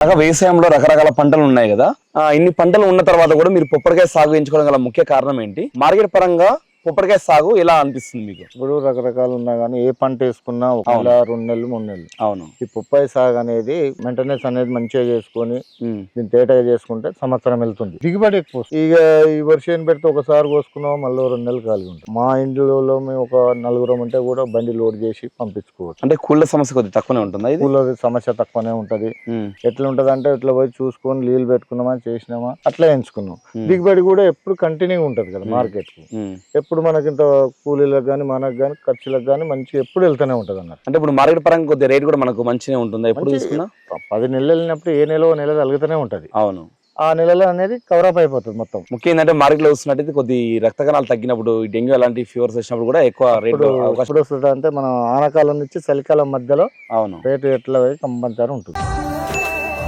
బాగా వ్యవసాయంలో రకరకాల పంటలు ఉన్నాయి కదా. ఇన్ని పంటలు ఉన్న తర్వాత కూడా మీరు పొప్పడికాయ సాగు ఎంచుకోవడం గల ముఖ్య కారణం ఏంటి? మార్కెట్ పరంగా పొప్పడికాయ సాగు ఎలా అనిపిస్తుంది మీకు? ఇప్పుడు రకరకాలు ఉన్నా కానీ ఏ పంట వేసుకున్నా ఒక. నెల రెండు నెలలు మూడు నెలలు. అవును. ఈ పుప్పాయి సాగు అనేది మెయింటెనెన్స్ అనేది మంచిగా చేసుకొని దీన్ని తేటగా చేసుకుంటే సంవత్సరం వెళ్తుంది. దిగుబడి ఎక్కువ. ఇక ఈ వర్షం పెడితే ఒకసారి కోసుకున్నాం మళ్ళీ రెండు నెలలు ఖాళీ ఉంటుంది. మా ఇంట్లో మేము ఒక నలుగురం ఉంటే కూడా బండి లోడ్ చేసి పంపించుకోవచ్చు. అంటే కూళ్ళ సమస్య కొద్దిగా తక్కువనే ఉంటుందా కూలర్ సమస్య తక్కువనే ఉంటది. ఎట్లా ఉంటది అంటే ఇట్లా పోయి చూసుకొని నీళ్ళు పెట్టుకున్నామా చేసినామా అట్లా ఎంచుకున్నాం. దిగుబడి కూడా ఎప్పుడు కంటిన్యూ ఉంటది కదా. మార్కెట్కు. ఎప్పుడు మనకి ఇంత కూలీలకు కానీ మనకు కానీ ఖర్చులకు కానీ మంచి ఎప్పుడు వెళ్తూనే ఉంటది అన్నట్టు అంటే ఇప్పుడు మార్కెట్ పరంగా కొద్దిగా రేట్ కూడా మనకు మంచిగా ఉంటుందా ఎప్పుడు తీసుకున్నా? పది నెలలు వెళ్ళినప్పుడు ఏ నెల నెల తగ్గుతూనే ఉంటది. అవును. ఆ నెలలో అనేది కవరప్ అయిపోతుంది మొత్తం. ముఖ్యం ఏంటంటే మార్కెట్లో చూస్తున్నట్టయితే కొద్ది రక్త కణాలు తగ్గినప్పుడు డెంగ్యూ అలాంటి ఫీవర్స్ వచ్చినప్పుడు కూడా ఎక్కువ రేట్ అంటే మనం ఆనకాలం నుంచి చలికాలం మధ్యలో అవును. రేటు ఎట్లా కంపల్సరీ ఉంటుంది.